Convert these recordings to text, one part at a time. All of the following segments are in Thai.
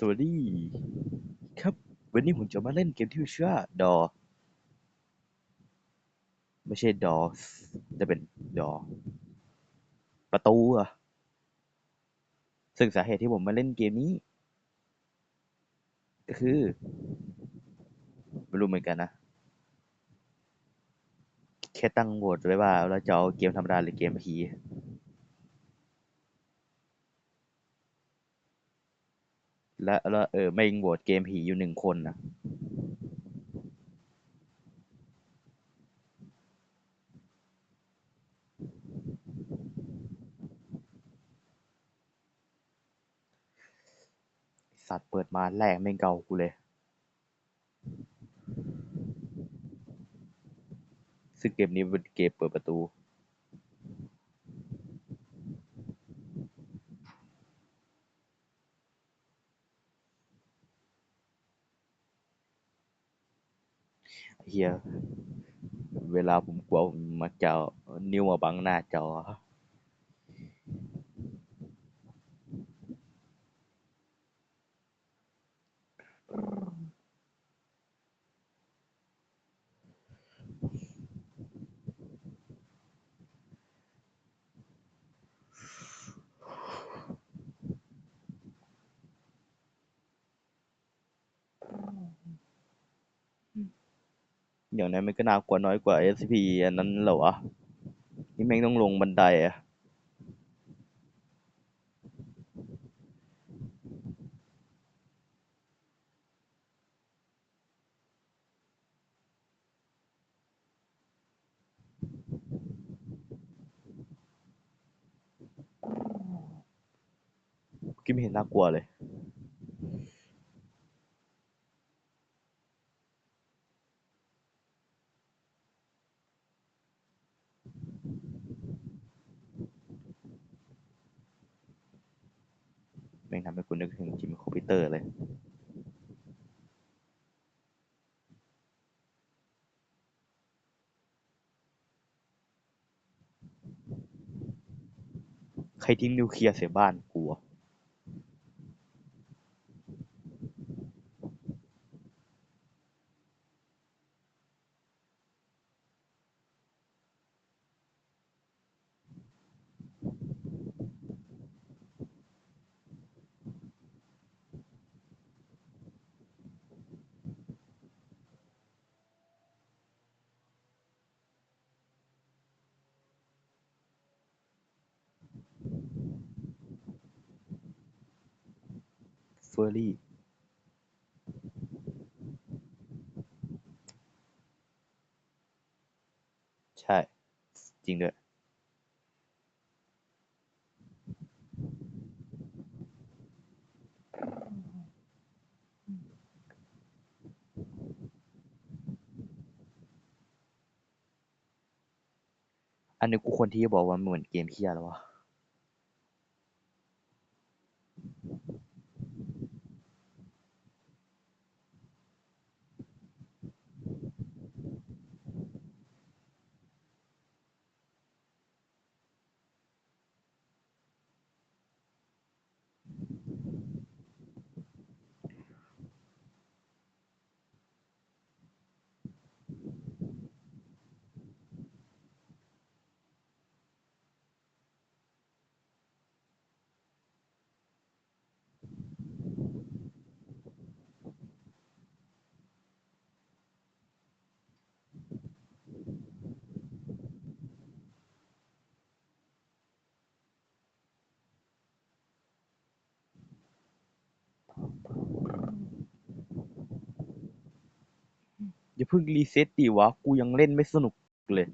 สวัสดีครับ วันนี้ผมจะมาเล่นเกมที่มีชื่อว่าดอ ไม่ใช่ดอสแต่เป็นดอ ประตูอะซึ่งสาเหตุที่ผมมาเล่นเกมนี้ ก็คือ ไม่รู้เหมือนกันนะ แค่ตั้งโหวตไว้ว่าเราจะเอาเกมธรรมดาหรือเกมผี และแล้วเออไม่โหวตเกมผีอยู่หนึ่งคนนะสัตว์เปิดมาแรกไม่เกากูเลย ซึ่งเกมนี้เป็นเกมเปิดประตู เฮียเวลาผมกลัวผมมักจะเอานิ้วมาบังหน้าจอ อย่างนั้นมันก็น่ากลัวน้อยกว่า SCP อันนั้นเหรอวะ นี่แม่งต้องลงบันไดอะกิมเห็นน่ากลัวเลย แม่งทำให้กูนึกถึงจิมคอมพิวเตอร์เลย ใครทิ้งนิวเคลียร์เสียบ้านกู อะเฟอร์รี่ใช่ จริงด้วย อันนี้กูควรที่จะบอกว่ามันเหมือนเกมเฮียแล้ววะ อย่าเพิ่งรีเซ็ตดิวะ กูยังเล่นไม่สนุกเลย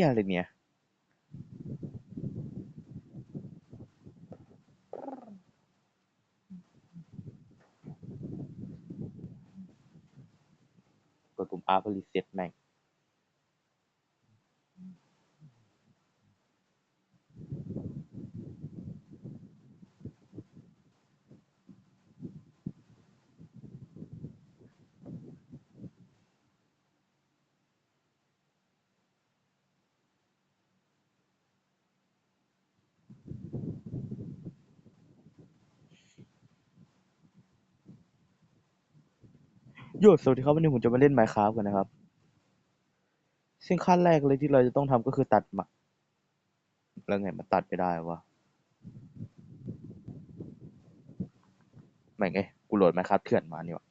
เชี่ยเลยเนี่ยกดปุ่ม R เพื่อรีเซ็ตแม่ง โยสวัสดีครับวันนี้ผมจะมาเล่น Minecraft กันนะครับ ซึ่งขั้นแรกเลยที่เราจะต้องทำก็คือตัดมะแล้วไงมันตัดไม่ได้วะไม่ไงกูโหลด Minecraft เถื่อนมานี่วะ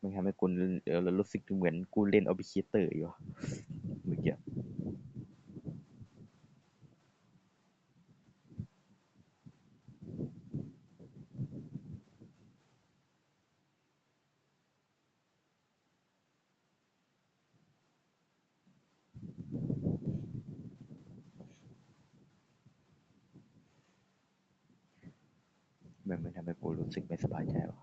มันทำให้กูเดี๋ยวเรารู้สึกเหมือนกูเล่น o b j e c t o r อร์อยู่เมื่อกี้ มันมันทำให้กู รู้สึกไม่สบายใจวะ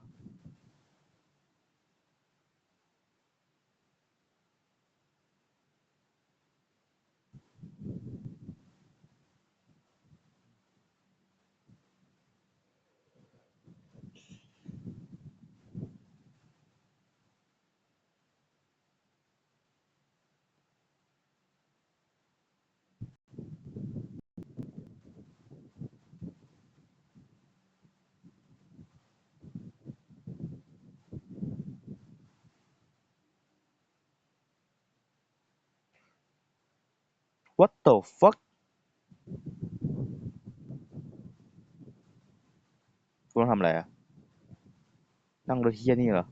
What the fuck กูต้องทำอะไรอะนั่งรถเฮียนี่เหรอ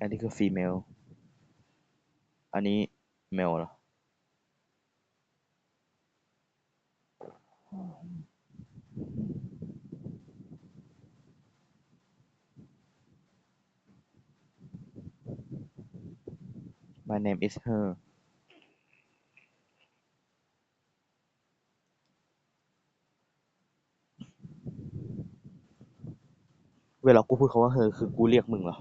อันนี้คือ female อันนี้ male เหรอ My name is her เวลากูพูดคาว่า her คือกูเรียกมึงเหรอ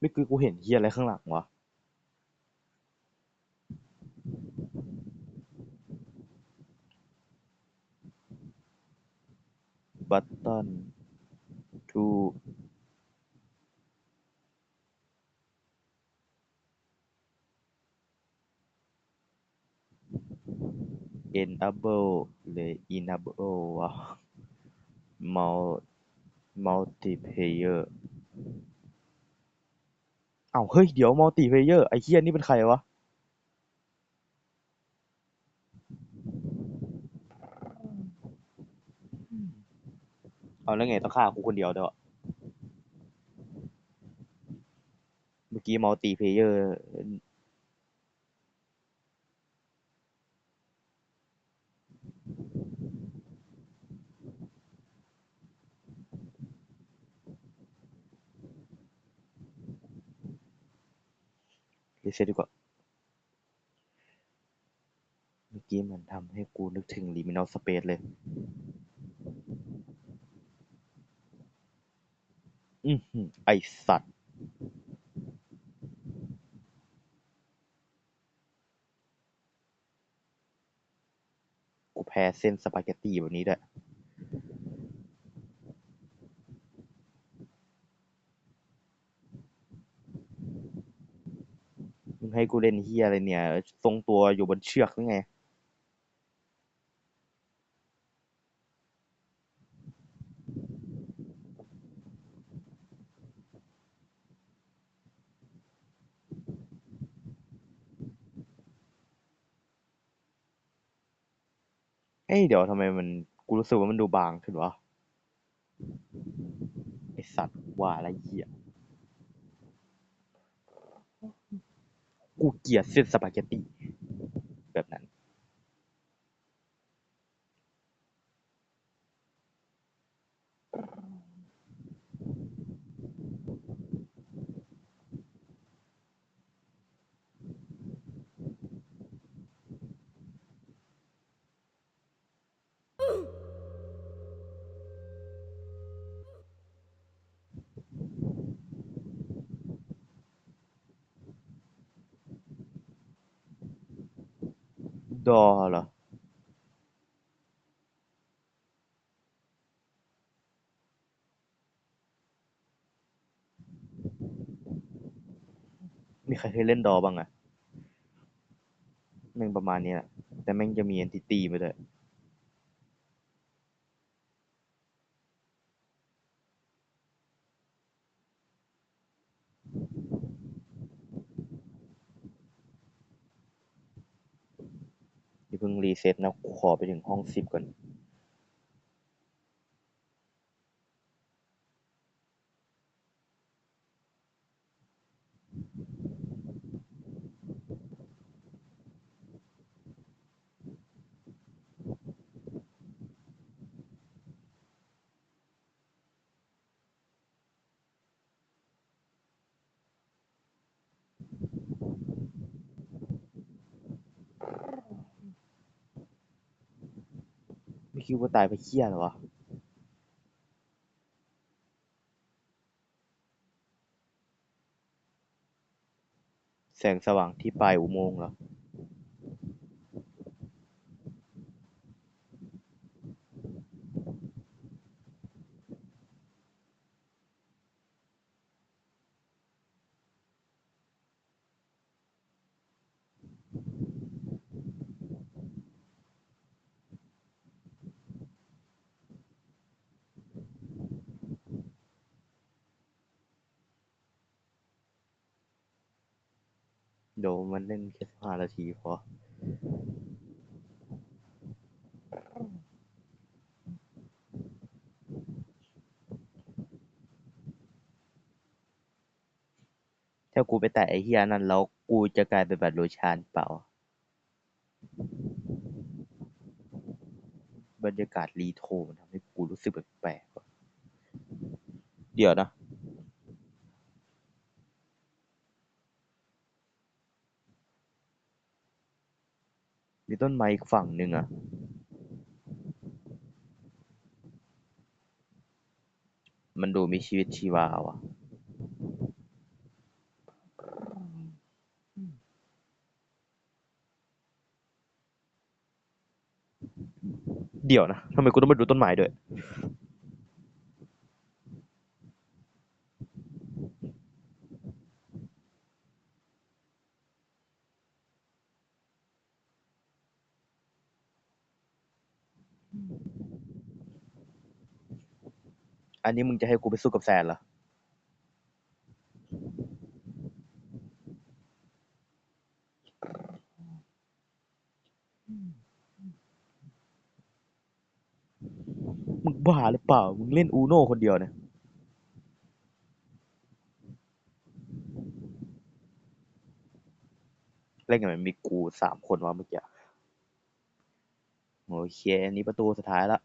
ไม่คือกูเห็นเฮียอะไรข้างหลังวะ button to enable หรือ enable วะ Mul- multiplayer เอ้าเฮ้ย เดี๋ยวมัลติเพลเยอร์ ไอ้เฮียนี่เป็นใครวะเอาแล้วไงต้องฆ่ากูคนเดียวเด้อเมื่อกี้มัลติเพลเยอร์ เซ็ตดีกว่า เมื่อกี้มันทำให้กูนึกถึง liminal space เลย อือหือไอสัตว์ กูแพ้เส้นสปาเกตตีแบบนี้ด้วย ให้กูเล่นเฮียอะไรเนี่ย ทรงตัวอยู่บนเชือกหรือไงเอ้ยเดี๋ยวทำไมมันกูรู้สึกว่ามันดูบางขึ้นวะไอสัตว์ว่าอะไรเหี้ย กูเกลียดเส้นสปาเกตตี้แบบนั้น ดอเหรอมีใครเคยเล่นดอบ้างอะแม่งประมาณนี้แหละแต่แม่งจะมี entity มาด้วย อย่าเพิ่ง รีเซ็ตนะ ขอไปถึงห้องสิบก่อน ไม่คิดว่าตายไปเคี้ยเหรอวะแสงสว่างที่ปลายอุโมงค์เหรอ เดี๋ยวมันเล่นแค่สิบห้านาทีพอถ้ากูไปแตะไอ้เฮียนั่นแล้วกูจะกลายเป็นแบบโรชานเปล่า บรรยากาศรีโทมันทำให้กูรู้สึกแปลกๆว่ะเดี๋ยวนะ มีต้นไม้อีกฝั่งหนึ่งอะมันดูมีชีวิตชีวาว่ะ เดี๋ยวนะทำไมกูต้องมาดูต้นไม้ด้วย อันนี้มึงจะให้กูไปสู้กับแซนเหรอมึงบ้าหรือเปล่า มึงเล่นอูโน่คนเดียวเนี่ย เล่นกันมันมีกูสามคนว่าเมื่อกี้ โอเค อันนี้ประตูสุดท้ายละ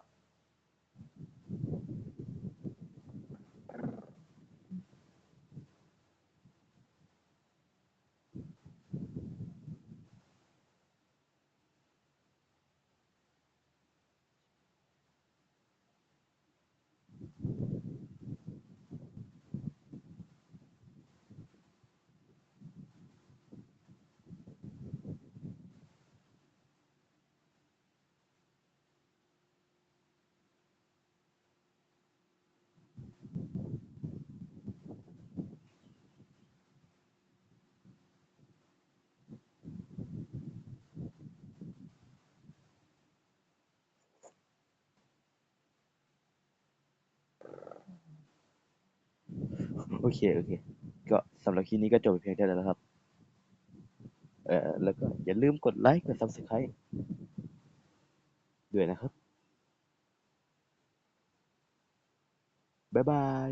โอเค โอเค ก็สำหรับคลิปนี้ก็จบไปเพียงเท่านั้นแล้วครับ เอ่อ แล้วก็อย่าลืมกดไลค์ กด Subscribe ด้วยนะครับ บ๊ายบาย